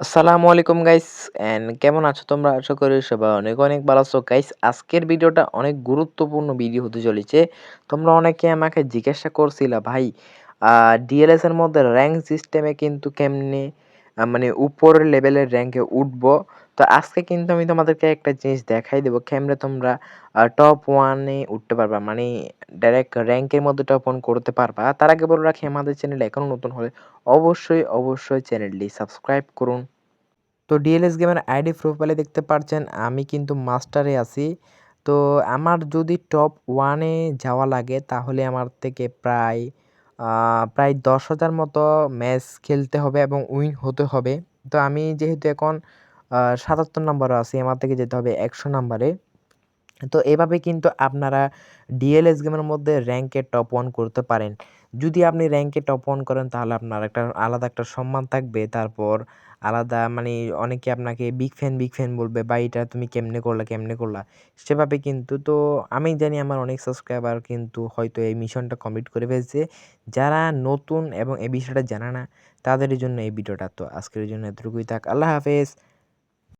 আসসালামু আলাইকুম guys and কেমন আছো তোমরা? আশা করি সবাই অনেক অনেক ভালো আছো। গাইস আজকের ভিডিওটা অনেক গুরুত্বপূর্ণ ভিডিও হতে চলেছে। তোমরা অনেকে আমাকে জিজ্ঞাসা করছিলা, ভাই ডিএলএস এর মধ্যে র্যাঙ্ক সিস্টেমে কিন্তু কেমনে মানে উপরের লেভেলের র্যাঙ্কে উঠব? তো আজকে কিন্তু আমি তোমাদেরকে একটা জিনিস দেখাই দেবো, কেমনে তোমরা টপ ওয়ানে উঠতে পারবা। মানে ডাইরেক্ট র্যাঙ্কের মধ্যে টপ ওয়ান করতে পারবা। তার আগে বলে রাখি, আমাদের চ্যানেল এখনও নতুন হলে অবশ্যই অবশ্যই চ্যানেলটি সাবস্ক্রাইব করুন। তো ডিএলএস গেমের আইডি প্রোফাইলে দেখতে পাচ্ছেন আমি কিন্তু মাস্টারে আছি। তো আমার যদি টপ ওয়ানে যাওয়া লাগে, তাহলে আমার থেকে প্রায় প্রায় দশ হাজার মতো ম্যাচ খেলতে হবে এবং উইন হতে হবে। তো আমি যেহেতু এখন সাতাত্তর নম্বরে আছি, আমার থেকে যেতে হবে একশো নাম্বারে তো এভাবে কিন্তু আপনারা ডিএলএস গেমের মধ্যে র্যাঙ্কে টপ ওয়ান করতে পারেন। যদি আপনি র্যাঙ্কে টপ ওয়ান করেন, তাহলে আপনার একটা আলাদা একটা সম্মান থাকবে। তারপর আলাদা মানে অনেকে আপনাকে বিগ ফ্যান বিগ ফ্যান বলবে বা এটা তুমি কেমনে করলা কেমনে করলা? সেভাবে কিন্তু তো আমি জানি আমার অনেক সাবস্ক্রাইবার কিন্তু হয়তো এই মিশনটা কমপ্লিট করে ফেলছে। যারা নতুন এবং এই বিষয়টা জানে না, তাদের জন্য এই ভিডিওটা তো আজকের জন্য এতটুকুই থাক। আল্লাহ হাফেজ।